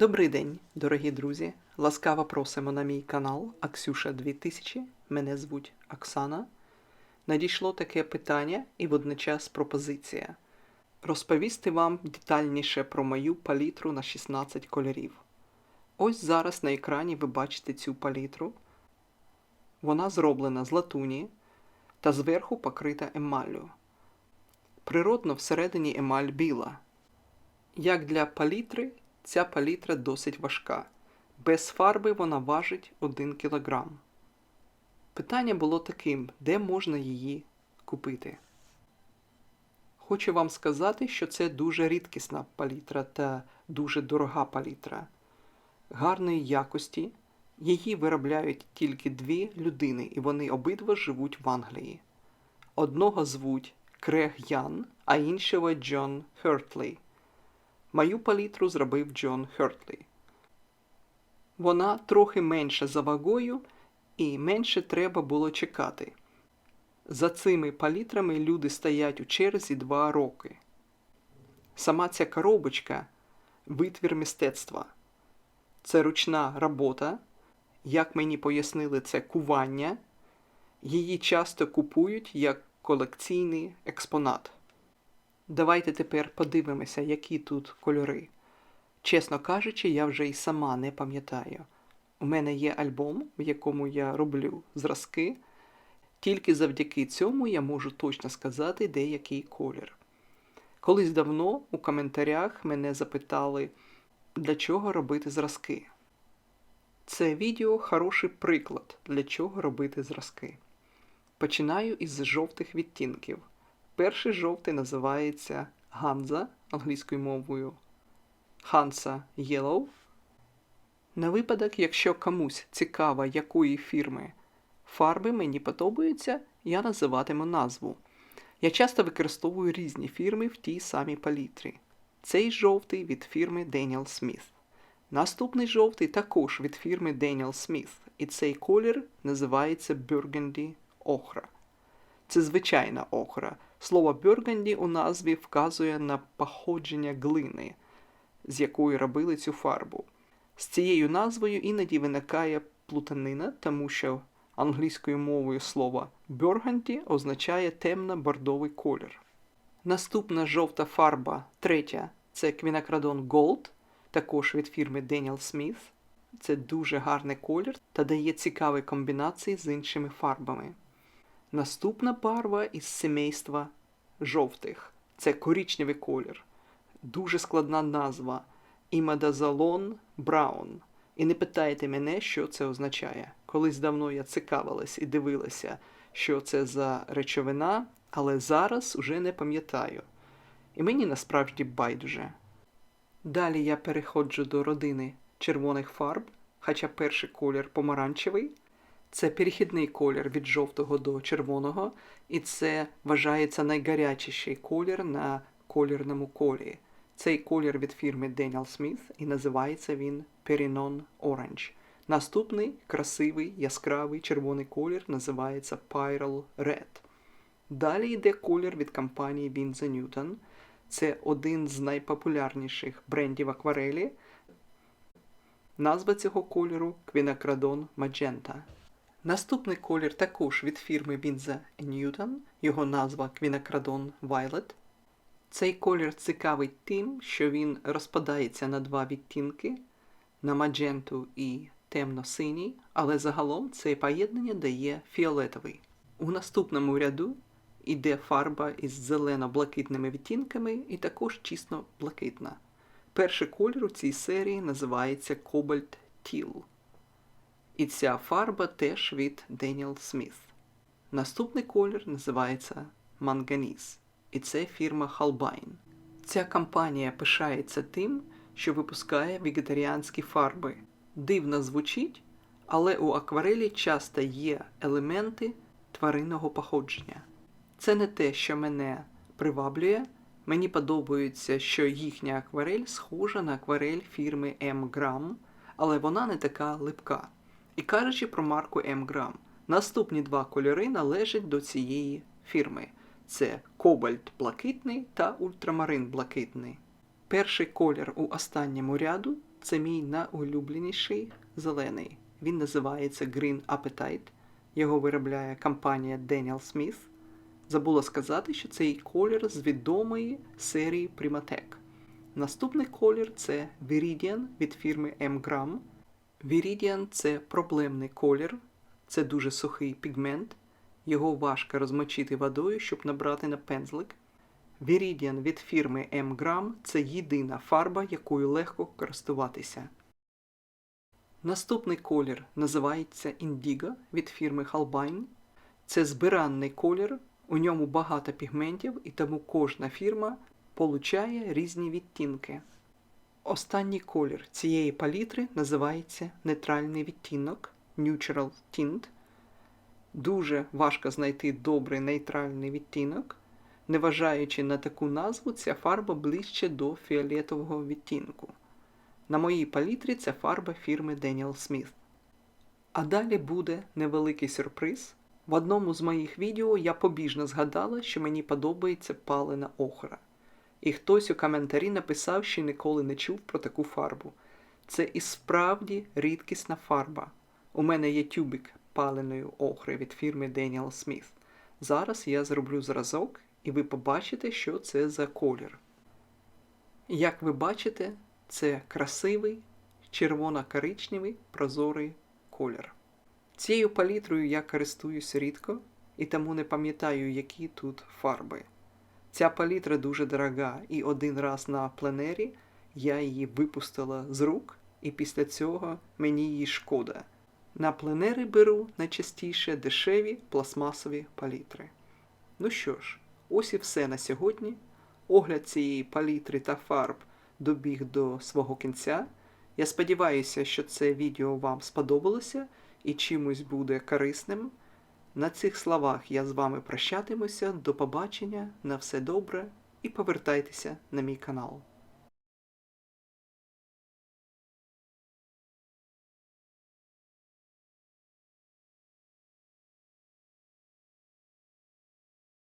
Добрий день, дорогі друзі! Ласкаво просимо на мій канал Аксюша 2000. Мене звуть Оксана. Надійшло таке питання і водночас пропозиція. Розповісти вам детальніше про мою палітру на 16 кольорів. Ось зараз на екрані ви бачите цю палітру. Вона зроблена з латуні та зверху покрита емаллю. Природно всередині емаль біла. Як для палітри, ця палітра досить важка. Без фарби вона важить 1 кг. Питання було таким, де можна її купити. Хочу вам сказати, що це дуже рідкісна палітра та дуже дорога палітра. Гарної якості. Її виробляють тільки дві людини, і вони обидва живуть в Англії. Одного звуть Крег Ян, а іншого Джон Хертлі. Мою палітру зробив Джон Хертлі. Вона трохи менша за вагою і менше треба було чекати. За цими палітрами люди стоять у черзі два роки. Сама ця коробочка витвір мистецтва. Це ручна робота. Як мені пояснили, це кування. Її часто купують як колекційний експонат. Давайте тепер подивимося, які тут кольори. Чесно кажучи, я вже і сама не пам'ятаю. У мене є альбом, в якому я роблю зразки. Тільки завдяки цьому я можу точно сказати, де який колір. Колись давно у коментарях мене запитали, для чого робити зразки. Це відео хороший приклад, для чого робити зразки. Починаю із жовтих відтінків. Перший жовтий називається Ганза англійською мовою. Hansa Yellow. На випадок, якщо комусь цікаво, якої фірми фарби мені подобаються, я називатиму назву. Я часто використовую різні фірми в тій самій палітрі. Цей жовтий від фірми Daniel Smith. Наступний жовтий також від фірми Daniel Smith, і цей колір називається Burgundy Охра. Це звичайна охра. Слово Burgundy у назві вказує на походження глини, з якої робили цю фарбу. З цією назвою іноді виникає плутанина, тому що англійською мовою слово Burgundy означає темно-бордовий колір. Наступна жовта фарба, третя, це Quinacridone Gold, також від фірми Daniel Smith. Це дуже гарний колір та дає цікаві комбінації з іншими фарбами. Наступна барва із семейства жовтих це коричневий колір. Дуже складна назва Імадазалон Браун. І не питайте мене, що це означає. Колись давно я цікавилась і дивилася, що це за речовина, але зараз уже не пам'ятаю. І мені насправді байдуже. Далі я переходжу до родини червоних фарб, хоча перший колір помаранчевий. Це перехідний колір від жовтого до червоного, і це вважається найгарячіший колір на колірному колі. Цей колір від фірми Daniel Smith і називається він Perinon Orange. Наступний красивий яскравий червоний колір називається Pyral Red. Далі йде колір від компанії Winsor Newton. Це один з найпопулярніших брендів акварелі. Назва цього кольору Quinacridone Magenta. Наступний колір також від фірми Winsor Newton, його назва Quinacridone Violet. Цей колір цікавий тим, що він розпадається на два відтінки на мадженту і темно-синій, але загалом це поєднання дає фіолетовий. У наступному ряду йде фарба із зелено-блакитними відтінками і також чисно блакитна. Перший колір у цій серії називається Cobalt Teal. І ця фарба теж від Daniel Smith. Наступний колір називається Manganese. І це фірма Halbine. Ця компанія пишається тим, що випускає вегетаріанські фарби. Дивно звучить, але у акварелі часто є елементи тваринного походження. Це не те, що мене приваблює. Мені подобається, що їхня акварель схожа на акварель фірми M Gram, але вона не така липка. І кажучи про марку M Gram, наступні два кольори належать до цієї фірми. Це кобальт блакитний та ультрамарин блакитний. Перший колір у останньому ряду Це мій найулюбленіший зелений. Він називається Green Appetite. Його виробляє компанія Daniel Smith. Забула сказати, що цей колір з відомої серії Primatec. Наступний колір це Viridian від фірми M-Gram. Viridian це проблемний колір, це дуже сухий пігмент. Його важко розмочити водою, щоб набрати на пензлик. Viridian від фірми M-Gram це єдина фарба, якою легко користуватися. Наступний колір називається Indigo від фірми Halbine. Це збиранний колір, у ньому багато пігментів, і тому кожна фірма получає різні відтінки. Останній колір цієї палітри називається нейтральний відтінок Neutral Tint. Дуже важко знайти добрий нейтральний відтінок. Неважаючи на таку назву, ця фарба ближче до фіолетового відтінку. На моїй палітрі це фарба фірми Daniel Smith. А далі буде невеликий сюрприз. В одному з моїх відео я побіжно згадала, що мені подобається палена охра. І хтось у коментарі написав, що ніколи не чув про таку фарбу. Це і справді рідкісна фарба. У мене є тюбик паленої охри від фірми Daniel Smith. Зараз я зроблю зразок, і ви побачите, що це за колір. Як ви бачите, це красивий червоно-коричневий прозорий колір. Цією палітрою я користуюсь рідко і тому не пам'ятаю, які тут фарби. Ця палітра дуже дорога, і один раз на пленері я її випустила з рук, і після цього мені її шкода. На пленери беру найчастіше дешеві пластмасові палітри. Ну що ж, ось і все на сьогодні. Огляд цієї палітри та фарб добіг до свого кінця. Я сподіваюся, що це відео вам сподобалося і чимось буде корисним. На цих словах я з вами прощатимуся. До побачення, на все добре і повертайтеся на мій канал.